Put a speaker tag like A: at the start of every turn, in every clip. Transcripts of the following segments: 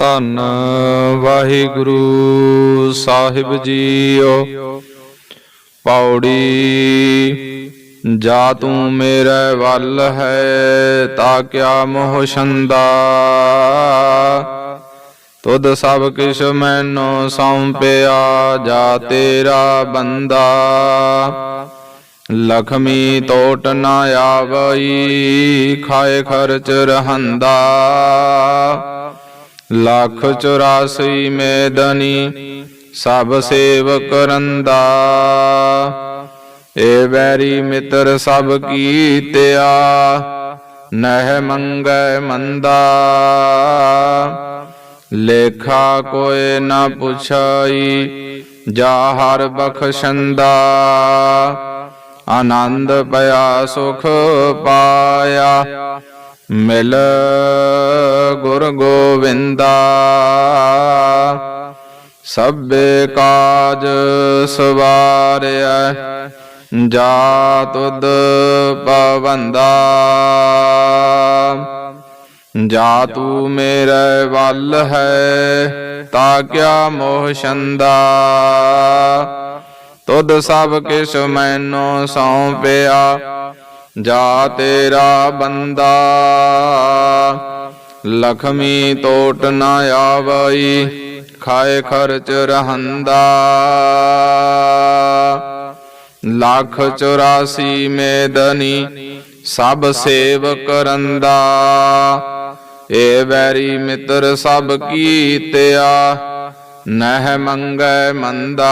A: ਧੰਨ ਵਾਹਿਗੁਰੂ ਸਾਹਿਬ ਜੀਓ। ਪੌੜੀ ਜਾ ਤੂੰ ਮੇਰੇ ਵੱਲ ਹੈ ਤਾ ਕਿਆ ਮੋਹ ਛੰਦਾ। ਤੁਧ ਸਭ ਕਿਛ ਮੈਨੂੰ ਸੌਂਪਿਆ, ਜਾ ਤੇਰਾ ਬੰਦਾ। ਲਖਮੀ ਤੋਟ ਨਾ ਆਵਈ, ਖਾਏ ਖਰਚ ਰਹੰਦਾ। ਲੱਖ 84 ਮੇਦਨੀ ਸਭ ਸੇਵਕ ਰੰਦਾ ਏ ਵੈਰੀ ਮਿੱਤਰ ਸਭ ਕੀਤਿਆ ਨਹਿ ਮੰਗੈ ਮੰਦਾ ਲੇਖਾ ਕੋਏ ਨਾ ਪੁਛਾਈ ਜਾ ਹਰ ਬਖਸ਼ੰਦਾ ਆਨੰਦ ਪਿਆ ਸੁਖ ਪਾਇਆ ਮਿਲ ਗੁਰ ਗੋਵਿੰਦਾ। ਸਭੇ ਕਾਜ ਸਵਾਰਿਆ ਜਾ ਤੁਧ ਪਵੰਦਾ। ਜਾ ਤੂੰ ਮੇਰੇ ਵੱਲ ਹੈ, ਤਾ ਕਿਆ ਮੋਹ ਛੰਦਾ। ਤੁਧ ਸਭ ਕਿਛ ਮੈਨੋ ਸੌਂਪਿਆ ਜਾ ਤੇਰਾ ਬੰਦਾ। ਲਖਮੀ ਤੋਟ ਨਾ ਆਵਈ, ਖਾਏ ਖਰਚ ਰਹੰਦਾ। ਲੱਖ 84 ਮੇਦਨੀ ਸਭ ਸੇਵ ਕਰੰਦਾ ਏ ਵੈਰੀ ਮਿੱਤਰ ਸਭ ਕੀਤਿਆ, ਨਹਿ ਮੰਗੈ ਮੰਦਾ।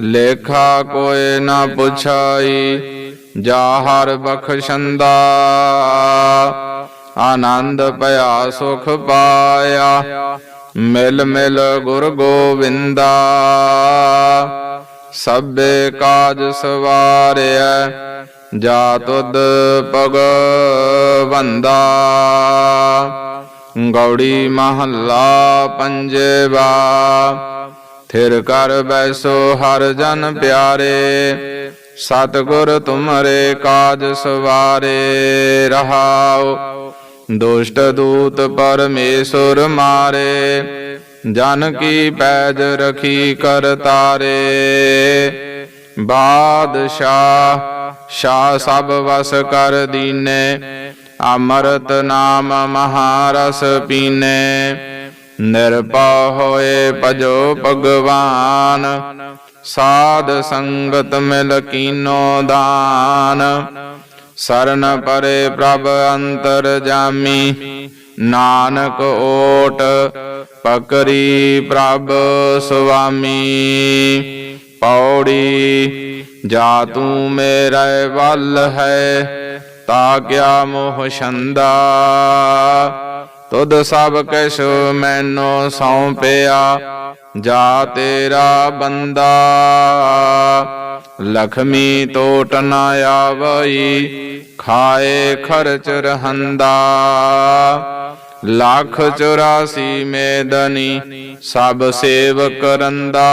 A: ਲੇਖਾ ਕੋਏ ਨਾ ਪੁਛਾਈ ਜਾ ਹਰ ਬਖਸ਼ੰਦਾ। ਆਨੰਦ ਪਿਆ, ਸੁਖ ਪਾਇਆ, ਮਿਲ ਮਿਲ ਗੁਰ ਗੋਵਿੰਦਾ। ਸਭੇ ਕਾਜ ਸਵਾਰਿਆ ਜਾ ਤੁਧ ਭਗਵੰਦਾ। ਗੌੜੀ ਮਹੱਲਾ ਪੰਜਵਾ ਫਿਰ ਕਰ ਬੈਸੋ ਹਰ ਜਨ ਪਿਆਰੇ। ਸਤਿਗੁਰ ਤੁਮਰੇ ਕਾਜ ਸਵਾਰੇ, ਰਹਾਓ। ਦੁਸ਼ਟ ਦੂਤ ਪਰਮੇਸੁਰ ਮਾਰੇ, ਜਨ ਕੀ ਪੈਜ ਰਖੀ ਕਰ ਤਾਰੇ। ਬਾਦਸ਼ਾਹ ਸ਼ਾ ਸਭ ਵਸ ਕਰ ਦੀਨੇ, ਅਮਰਤ ਨਾਮ ਮਹਾਰਸ ਪੀਨੇ। ਨਿਰਭਉ ਹੋਏ ਭਜੋ ਭਗਵਾਨ, ਸਾਧ ਸੰਗਤ ਮਿਲ ਕੀਨੋ ਦਾਨ। ਸਰਨ ਪਰੇ ਪ੍ਰਭ ਅੰਤਰ ਜਾਮੀ, ਨਾਨਕ ਓਟ ਪਕਰੀ ਪ੍ਰਭ ਸੁਆਮੀ। ਪੌੜੀ, ਜਾ ਤੂੰ ਮੇਰੇ ਵੱਲ ਹੈ, ਤਾ ਕਿਆ ਮੋਹ ਛੰਦਾ। ਤੁਧ ਸਭ ਕਿਛ ਮੈਨੋ ਸੌਂਪਿਆ, ਜਾ ਤੇਰਾ ਬੰਦਾ। ਲਖਮੀ ਤੋਟ ਨਾ ਆਵਈ, ਖਾਏ ਖਰਚ ਰਹੰਦਾ। ਲੱਖ 84 ਮੇਦਨੀ ਸਭ ਸੇਵ ਕਰੰਦਾ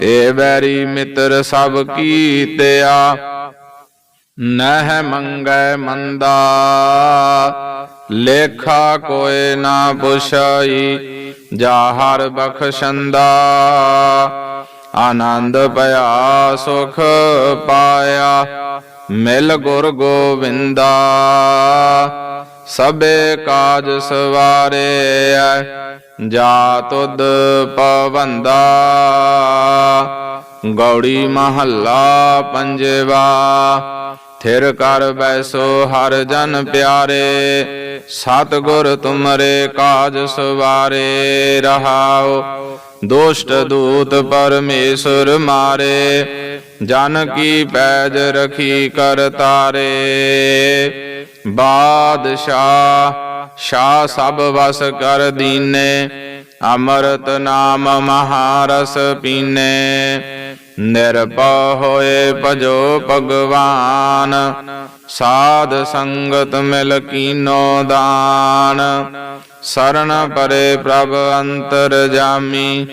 A: ਏ ਵੈਰੀ ਮਿੱਤਰ ਸਭ ਕੀਤਿਆ, ਨਹਿ ਮੰਗੈ ਮੰਦਾ। ਲੇਖਾ ਕੋਏ ਨਾ ਪੁਛਾਈ ਜਾ ਹਰ ਬਖਸ਼ੰਦਾ। ਆਨੰਦ ਪਿਆ, ਸੁਖ ਪਾਇਆ, ਮਿਲ ਗੁਰ ਗੋਵਿੰਦਾ। ਸਭੇ ਕਾਜ ਸਵਾਰੇ ਜਾ ਤੁਧ ਪਵੰਦਾ। ਗੌੜੀ ਮਹੱਲਾ ਪੰਜਵਾ ਥਿਰ ਕਰ ਬੈਸੋ ਹਰ ਜਨ ਪਿਆਰੇ, ਸਤਿਗੁਰ ਤੁਮਰੇ ਕਾਜ ਸਵਾਰੇ, ਰਹਾਓ ਦੁਸ਼ਟ ਦੂਤ ਪਰਮੇਸ਼ਰ ਮਾਰੇ, ਜਨ ਕੀ ਪੈਜ ਰਖੀ ਕਰ ਤਾਰੇ। ਬਾਦਸ਼ਾਹ ਸ਼ਾ ਸਭ ਵਸ ਕਰ ਦੀਨੇ, ਅਮਰਤ ਨਾਮ ਮਹਾਰਸ ਪੀਨੇ। ਨਿਰਭਉ ਹੋਏ ਭਜੋ ਭਗਵਾਨ, ਸਾਧ ਸੰਗਤ ਮਿਲ ਕੀਨੋ ਦਾਨ। ਸਰਨ ਪਰੇ ਪ੍ਰਭ ਅੰਤਰ ਜਾਮੀ,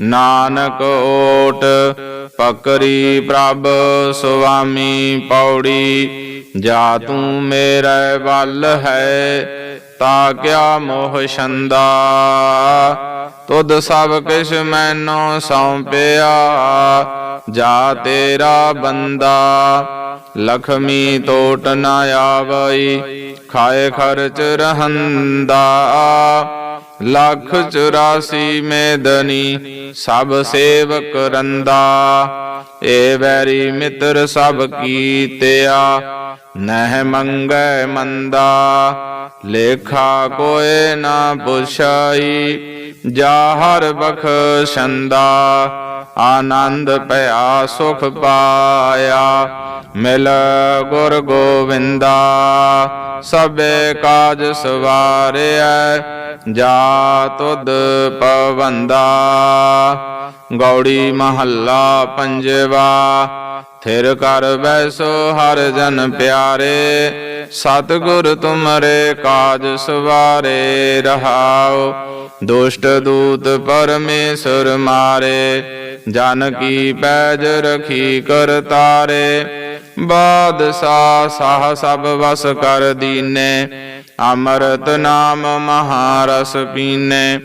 A: ਨਾਨਕ ਓਟ, ਪਕਰੀ ਪ੍ਰਭ ਸੁਆਮੀ ਪੌੜੀ। ਜਾ ਤੂੰ ਮੇਰੇ ਬਲ ਹੈ ਤਾ ਕਿਆ ਮੋਹ ਛੰਦਾ। ਤੁਧ ਸਭ ਕਿਛ ਮੈਨੋ ਸੌਂਪਿਆ, ਜਾ ਤੇਰਾ ਬੰਦਾ। ਲਖਮੀ ਤੋਟ ਨਾ ਆਵਈ, ਖਾਏ ਖਰਚ ਰਹੰਦਾ। ਲੱਖ 84 ਮੇਦਨੀ ਸਭ ਸੇਵਕ ਰੰਦਾ ਏ ਵੈਰੀ ਮਿੱਤਰ ਸਭ ਕੀਤਿਆ ਨਹਿ ਮੰਗੈ ਮੰਦਾ ਲੇਖਾ ਕੋਏ ਨਾ ਪੁਛਾਈ ਜਾ ਹਰ ਬਖਸ਼ੰਦਾ ਆਨੰਦ ਭਇਆ ਸੁਖ ਪਾਇਆ। ਮਿਲ ਗੁਰ ਗੋਵਿੰਦਾ, ਸਭੇ ਕਾਜ ਸਵਾਰਿਆ ਜਾ ਤੁਧ ਪਵੰਦਾ। ਗੌੜੀ ਮਹੱਲਾ ਪੰਜਵਾ, ਥਿਰ ਕਰ ਬੈਸੋ ਹਰ ਜਨ ਪਿਆਰੇ, ਸਤਿਗੁਰ ਤੁਮਰੇ ਕਾਜ ਸਵਾਰੇ ਰਹਾਓ। ਦੁਸ਼ਟ ਦੂਤ ਪਰਮੇਸ਼ਰ ਮਾਰੇ ਜਨ ਕੀ ਪੈਜ ਰਖੀ ਕਰ ਤਾਰੇ। ਬਾਦਸ਼ਾਹ ਸਾਹ ਸਭ ਵਸ ਕਰ ਦੀਨੇ। ਅੰਮ੍ਰਿਤ ਨਾਮ ਮਹਾਰਸ ਪੀਨੇ।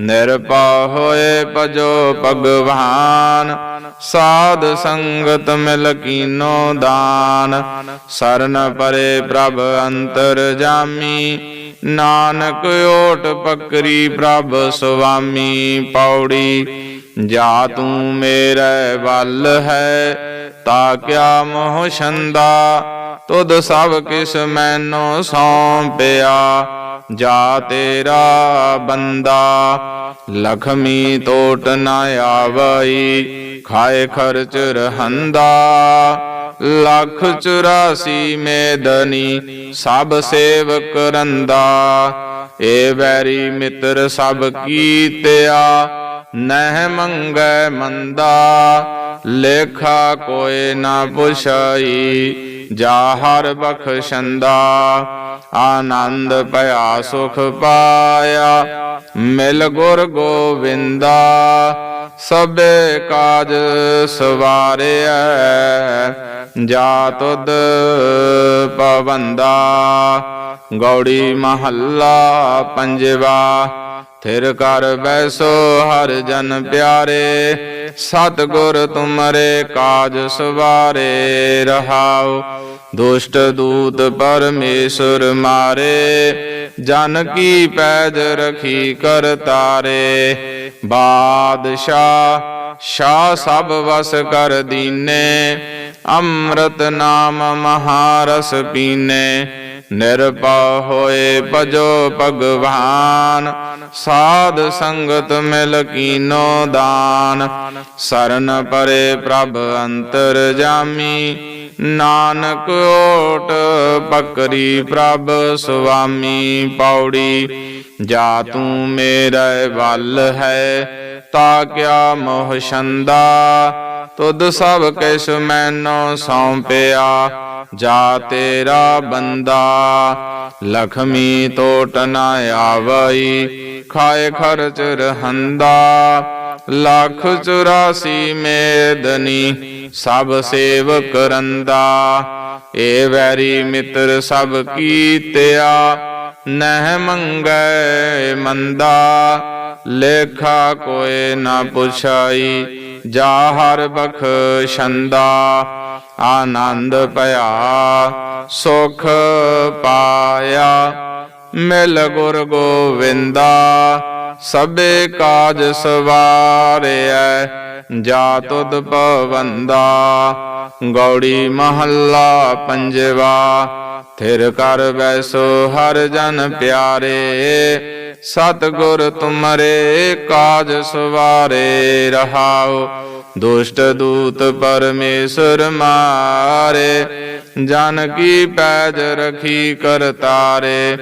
A: ਨਿਰਪਉ ਹੋਏ ਭਜੋ ਭਗਵਾਨ। ਸਾਧ ਸੰਗਤ ਮਿਲ ਕੀਨੋ ਦਾਨ। ਸਰਨ ਪਰੇ ਪ੍ਰਭ ਅੰਤਰ ਜਾਮੀ। ਨਾਨਕ ਓਟ ਪਕਰੀ ਪ੍ਰਭ ਸੁਆਮੀ ਪੌੜੀ, ਜਾ ਤੂੰ ਮੇਰੇ ਵੱਲ ਹੈ, ਤਾ ਕਿਆ ਮੋਹ ਛੰਦਾ, ਤੁਧ ਸਭ ਕਿਸ ਮੈਨੋ ਸੌਂਪਿਆ, ਜਾ ਤੇਰਾ ਬੰਦਾ, ਲਖਮੀ ਤੋਟ ਨਾ ਆਵਈ, ਖਾਏ ਖਰਚ ਰਹੰਦਾ। ਲੱਖ 84 ਮੇਦਨੀ, ਸਭ ਸੇਵਕ ਰੰਦਾ। ਏ ਵੈਰੀ ਮਿੱਤਰ ਸਭ ਕੀਤਿਆ, ਨਹਿ ਮੰਗੈ ਮੰਦਾ। ਲੇਖਾ ਕੋਏ ਨਾ ਪੁਛਾਈ, ਜਾ ਹਰ ਬਖਸ਼ੰਦਾ। ਆਨੰਦ ਭਇਆ ਸੁਖ ਪਾਇਆ, ਮਿਲ ਗੁਰ ਗੋਵਿੰਦਾ। ਸਭੇ ਕਾਜ ਸਵਾਰਿਆ ਜਾ ਤੁਧ ਪਵੰਦਾ। ਗੌੜੀ ਮਹੱਲਾ ਪੰਜਵਾ, ਥਿਰ ਕਰ ਬੈਸੋ ਹਰ ਜਨ ਪਿਆਰੇ, ਸਤਿਗੁਰ ਤੁਮਰੇ ਕਾਜ ਸਵਾਰੇ, ਰਹਾਉ ਦੁਸ਼ਟ ਦੂਤ ਪਰਮੇਸ਼ਰ ਮਾਰੇ, ਜਨ ਕੀ ਪੈਜ ਰਖੀ ਕਰ ਤਾਰੇ। ਬਾਦਸ਼ਾਹ ਸ਼ਾ ਸਭ ਵਸ ਕਰ ਦੀਨੇ, ਅੰਮ੍ਰਿਤ ਨਾਮ ਮਹਾਰਸ ਪੀਨੇ। ਨਿਰਪਉ ਹੋਏ ਭਜੋ ਭਗਵਾਨ, ਸਾਧ ਸੰਗਤ ਮਿਲ ਕੀਨੋ ਦਾਨ। ਸਰਨ ਪਰੇ ਪ੍ਰਭ ਅੰਤਰ ਜਾਮੀ ਨਾਨਕ ਓਟ ਪਕਰੀ ਪ੍ਰਭ ਸੁਆਮੀ ਪੌੜੀ, ਜਾ ਤੂੰ ਮੇਰੇ ਵੱਲ ਹੈ, ਤਾ ਕਿਆ ਮੋਹ ਛੰਦਾ, ਤੁਧ ਸਭ ਕਿਸ ਮੈਨੋ ਸੌਂਪਿਆ। ਜਾ ਤੇਰਾ ਬੰਦਾ, ਲਖਮੀ ਤੋਟ ਨਾ ਆਵਈ, ਖਾਏ ਖਰਚ ਰਹੰਦਾ, ਲੱਖ 84 ਮੇਦਨੀ, ਸਭ ਸੇਵਕ ਰੰਦਾ। ਏ ਵੈਰੀ ਮਿੱਤਰ ਸਭ ਕੀਤਿਆ, ਨਹਿ ਮੰਗੈ ਮੰਦਾ। ਲੇਖਾ ਕੋਏ ਨਾ ਪੁਛਾਈ, ਜਾ ਹਰ ਬਖਸ਼ੰਦਾ। ਆਨੰਦ ਭਇਆ ਸੁਖ ਪਾਇਆ। ਮਿਲ ਗੁਰ ਗੋਵਿੰਦਾ, ਸਭੇ ਕਾਜ ਸਵਾਰਿਐ, ਜਾ ਤੁਧ ਪਵੰਦਾ ਗੌੜੀ ਮਹੱਲਾ ਪੰਜਵਾ, ਥਿਰ ਕਰ ਬੈਸੋ ਹਰ ਜਨ ਪਿਆਰੇ। ਸਤਿਗੁਰ ਤੁਮਰੇ ਕਾਜ ਸਵਾਰੇ ਰਹਾਓ। ਦੁਸ਼ਟ ਦੂਤ ਪਰਮੇਸ਼ਰ ਮਾਰੇ ਜਨ ਕੀ ਪੈਜ ਰਖੀ ਕਰ ਤਾਰੇ।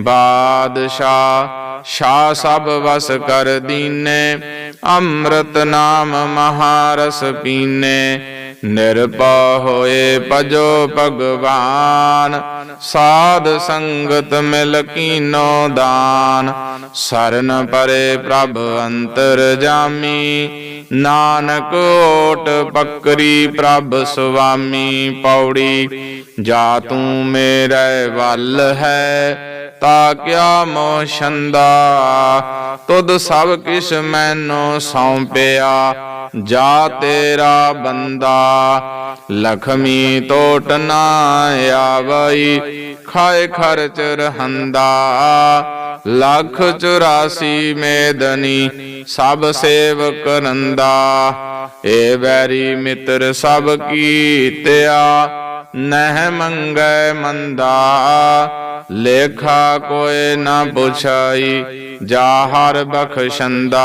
A: ਬਾਦਸ਼ਾਹ ਸ਼ਾ ਸਭ ਵਸ ਕਰ ਦੀਨੇ, ਅੰਮ੍ਰਿਤ ਨਾਮ ਮਹਾਰਸ ਪੀਨੇ। ਨਿਰਪਉ ਹੋਏ ਪਜੋ ਭਗਵਾਨ, ਸਾਧ ਸੰਗਤ ਮਿਲ ਕੀਨੋ ਦਾਨ। ਸਰਨ ਪਰੇ ਪ੍ਰਭ ਅੰਤਰ ਜਾਮੀ ਨਾਨਕ ਓਟ ਪਕਰੀ ਪ੍ਰਭ ਸੁਆਮੀ ਪੌੜੀ, ਜਾ ਤੂੰ ਮੇਰੇ ਵੱਲ ਹੈ, ਤਾ ਕਿਆ ਮੋਹ ਛੰਦਾ ਤੁਧ ਸਭ ਕਿਸ ਮੈਨੂੰ ਸੌਂਪਿਆ, ਜਾ ਤੇਰਾ ਬੰਦਾ, ਲਖਮੀ ਟੋਟ ਨਾ ਆਵਈ, ਖਾਏ ਖਰਚ ਰਹੰਦਾ। ਲੱਖ 84 ਮੇਦਨੀ, ਸਭ ਸੇਵਕ ਰੰਦਾ ਏ ਵੈਰੀ ਮਿੱਤਰ, ਸਭ ਕੀਤਿਆ, ਨਹਿ ਮੰਗੈ ਮੰਦਾ। ਲੇਖਾ ਕੋਏ ਨਾ ਪੁਛਾਈ, ਜਾ ਹਰ ਬਖਸ਼ੰਦਾ।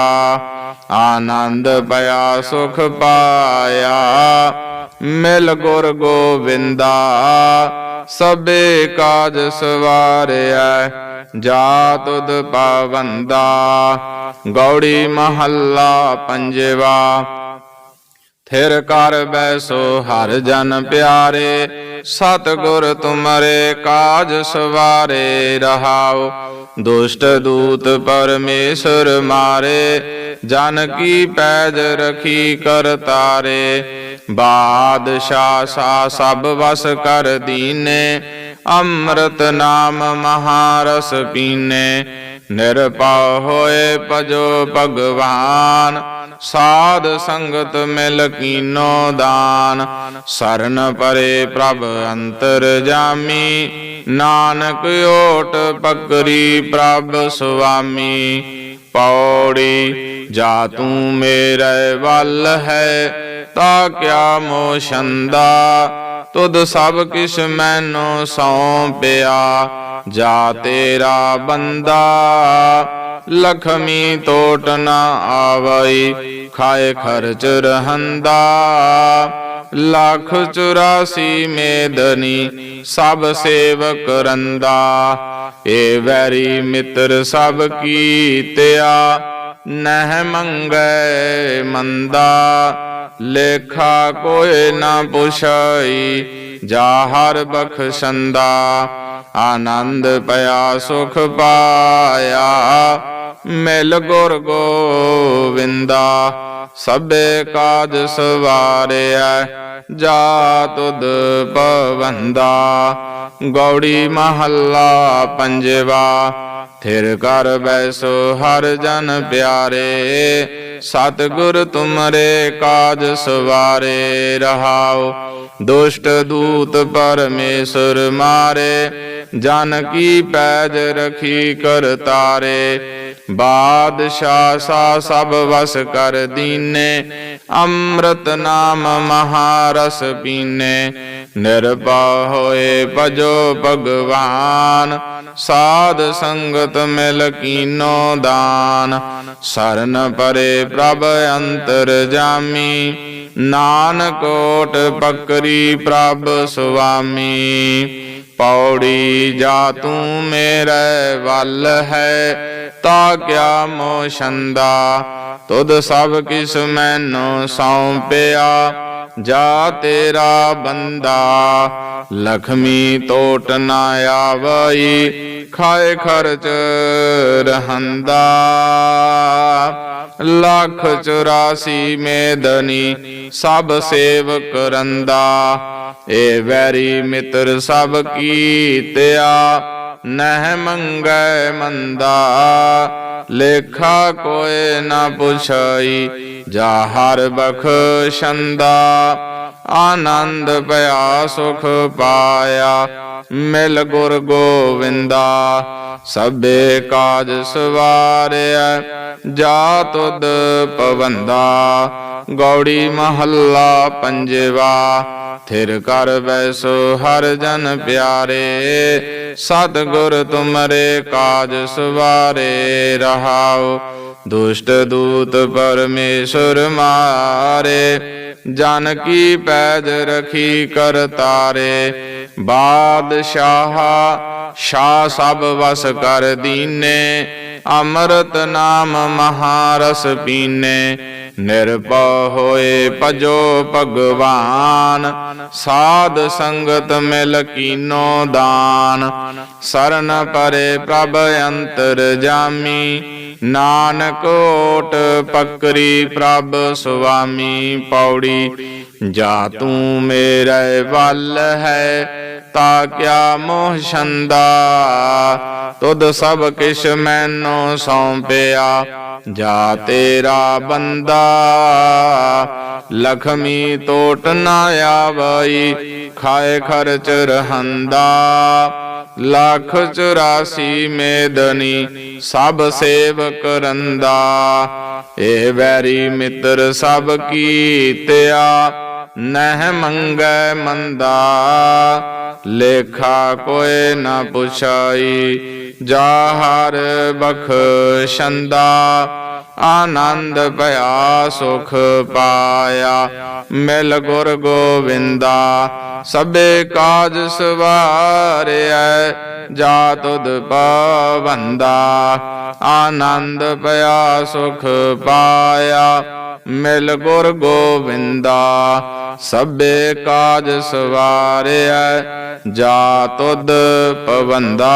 A: ਆਨੰਦ ਪਿਆ, ਸੁਖ ਪਾਇਆ, ਮਿਲ ਗੁਰ ਗੋਵਿੰਦਾ। ਸਭੇ ਕਾਜ ਸਵਾਰਿਆ ਜਾ ਤੁਧ ਪਾਵੰਦਾ। ਗੌੜੀ ਮਹੱਲਾ ਪੰਜਵਾ, ਥਿਰ ਕਰ ਬੈਸੋ ਹਰ ਜਨ ਪਿਆਰੇ, ਸਤਿਗੁਰ ਤੁਮਰੇ ਕਾਜ ਸਵਾਰੇ ਰਹਾਓ। ਦੁਸ਼ਟ ਦੂਤ ਪਰਮੇਸ਼ਰ ਮਾਰੇ, ਜਨ ਕੀ ਪੈਜ ਰਖੀ ਕਰ ਤਾਰੇ ਬਾਦਸ਼ਾਹ ਸਾ ਸਭ ਵਸ ਕਰ ਦੀਨੇ, ਅੰਮ੍ਰਿਤ ਨਾਮ ਮਹਾਰਸ ਪੀਨੇ। ਨਿਰਪਉ ਹੋਏ ਭਜੋ ਭਗਵਾਨ, ਸਾਧ ਸੰਗਤ ਮਿਲ ਕੀਨੋ ਦਾਨ। ਸਰਨ ਪਰੇ ਪ੍ਰਭ ਅੰਤਰ ਜਾਮੀ, ਨਾਨਕ ਓਟ ਪਕਰੀ ਪ੍ਰਭ ਸੁਆਮੀ। ਪੌੜੀ, ਜਾ ਤੂੰ ਮੇਰੇ ਵੱਲ ਹੈ ਤਾ ਕਿਆ ਮੋਸ਼ੰਦਾ, ਤੁਧ ਸਭ ਕਿਸ ਮੈਨੋ ਸੌਂਪਿਆ, ਜਾ ਤੇਰਾ ਬੰਦਾ, ਲਖਮੀ ਟੋਟ ਨਾ ਆਵਈ, ਖਾਏ ਖਰਚ ਰਹੰਦਾ, ਲੱਖ 84 ਮੇਦਨੀ, ਸਭ ਸੇਵਕ ਰੰਦਾ, ਏ ਵੈਰੀ ਮਿੱਤਰ ਸਭ ਕੀਤਿਆ, ਨਹਿ ਮੰਗੈ ਮੰਦਾ। ਲੇਖਾ ਕੋਏ ਨਾ ਪੁਛਾਈ ਜਾ ਹਰ ਬਖਸ਼ੰਦਾ, ਆਨੰਦ ਪਿਆ, ਸੁਖ ਪਾਇਆ। ਮਿਲ ਗੁਰ ਗੋਵਿੰਦਾ, ਸਭੇ ਕਾਜ ਸਵਾਰਿਆ ਜਾ ਤੁਧ ਪਵੰਦਾ। ਗੌੜੀ ਮਹੱਲਾ ਪੰਜਵਾ ਥਿਰ ਕਰ ਬੈਸੋ ਹਰ ਜਨ ਪਿਆਰੇ। ਸਤਿਗੁਰ ਤੁਮਰੇ ਕਾਜ ਸਵਾਰੇ, ਰਹਾਓ ਦੁਸ਼ਟ ਦੂਤ ਪਰਮੇਸ਼ਰ ਮਾਰੇ। ਜਨ ਕੀ ਪੈਜ ਰਖੀ ਕਰ ਤਾਰੇ, ਬਾਦਸ਼ਾਹ ਸਾ ਸਭ ਵਸ ਕਰ ਦੀਨੇ। ਅੰਮ੍ਰਿਤ ਨਾਮ ਮਹਾਰਸ ਪੀਨੇ, ਨਿਰਭਉ ਹੋਏ ਭਜੋ ਭਗਵਾਨ। ਸਾਧ ਸੰਗਤ ਮਿਲ ਕੀਨੋ ਦਾਨ। ਸਰਨ ਪਰੇ ਪ੍ਰਭ ਅੰਤਰ ਜਾਮੀ। ਨਾਨਕ ਪਕਰੀ ਪ੍ਰਭ ਸੁਆਮੀ। ਪੌੜੀ ਜਾ ਤੂੰ ਮੇਰੇ ਵੱਲ ਹੈ, ਤਾ ਕਿਆ ਮੋਸ਼ੰਦਾ ਤੁਧ ਸਭ ਕਿਸ ਮੈਨੋ ਸੌਂਪਿਆ। ਜਾ ਤੇਰਾ ਬੰਦਾ, ਲਖਮੀ ਤੋਟ ਨਾ ਆਵਈ, ਖਾਏ ਖਰਚ ਰਹੰਦਾ। ਲੱਖ 84 ਮੇਦਨੀ ਸਭ ਸੇਵਕ ਰੰਦਾ, ਏ ਵੈਰੀ ਮਿੱਤਰ ਸਭ ਕੀਤਿਆ, ਨਹਿ ਮੰਗੈ ਮੰਦਾ। ਲੇਖਾ ਕੋਏ ਨਾ ਪੁਛਾਈ ਜਾ ਹਰ ਬਖਸ਼ੰਦਾ, ਆਨੰਦ ਪਿਆ, ਸੁਖ ਪਾਇਆ। ਮਿਲ ਗੁਰ ਗੋਵਿੰਦਾ, ਸਭੇ ਕਾਜ ਸਵਾਰਿਆ ਜਾ ਤੁਧ ਪਵੰਦਾ। ਗੌੜੀ ਮਹੱਲਾ ਪੰਜਵਾ, ਥਿਰ ਕਰ ਬੈਸੋ ਹਰ ਜਨ ਪਿਆਰੇ। ਸਤਿਗੁਰ ਤੁਮਰੇ ਕਾਜ ਸਵਾਰੇ ਰਹਾਓ। ਦੁਸ਼ਟ ਦੂਤ ਪਰਮੇਸ਼ਰ ਮਾਰੇ, ਜਨ ਕੀ ਪੈਜ ਰਖੀ ਕਰ ਤਾਰੇ। ਬਾਦਸ਼ਾਹ ਸ਼ਾ ਸਭ ਵਸ ਕਰ ਦੀਨੇ, ਅੰਮ੍ਰਿਤ ਨਾਮ ਮਹਾਰਸ ਪੀਨੇ। ਨਿਰਭਉ ਹੋਏ ਭਜੋ ਭਗਵਾਨ, ਸਾਧ ਸੰਗਤ ਮਿਲ ਕੀਨੋ ਦਾਨ। ਸਰਨ ਪਰੇ ਪ੍ਰਭ ਅੰਤਰ ਜਾਮੀ ਨਾਨਕ ਓਟ ਪੱਕਰੀ ਪ੍ਰਭ ਸੁਆਮੀ ਪੌੜੀ, ਜਾ ਤੂੰ ਮੇਰੇ ਵੱਲ ਹੈ ਤਾ ਕਿਆ ਮੋਹ ਛੰਦਾ? ਤੁਧ ਸਭ ਕਿਛ ਮੈਨੂੰ ਸੌਂਪਿਆ, ਜਾ ਤੇਰਾ ਬੰਦਾ। ਲਖਮੀ ਤੋਟ ਨਾ ਆਵਈ, ਖਾਏ ਖਰਚ ਰਹੰਦਾ। ਲੱਖ 84 ਮੇਦਨੀ ਸਭ ਸੇਵਕ ਰੰਦਾ ਇਹ ਵੈਰੀ ਮਿੱਤਰ ਸਭ ਕੀਤਿਆ ਨਹਿ ਮੰਗੈ ਮੰਦਾ ਲੇਖਾ ਕੋਏ ਨਾ ਪੁਛਾਈ ਜਾ ਹਰ ਬਖਸ਼ੰਦਾ ਆਨੰਦ ਭਇਆ, ਸੁਖ ਪਾਇਆ। ਮਿਲ ਗੁਰ ਗੋਵਿੰਦਾ, ਸਭੇ ਕਾਜ ਸਵਾਰਿਐ, ਜਾ ਤੁਧ ਪਵੰਦਾ। ਆਨੰਦ ਭਇਆ, ਸੁਖ ਪਾਇਆ, ਮਿਲ ਗੁਰ ਗੋਵਿੰਦਾ, ਸਭੇ ਕਾਜ ਸਵਾਰਿਐ, ਜਾ ਤੁਧ ਪਵੰਦਾ।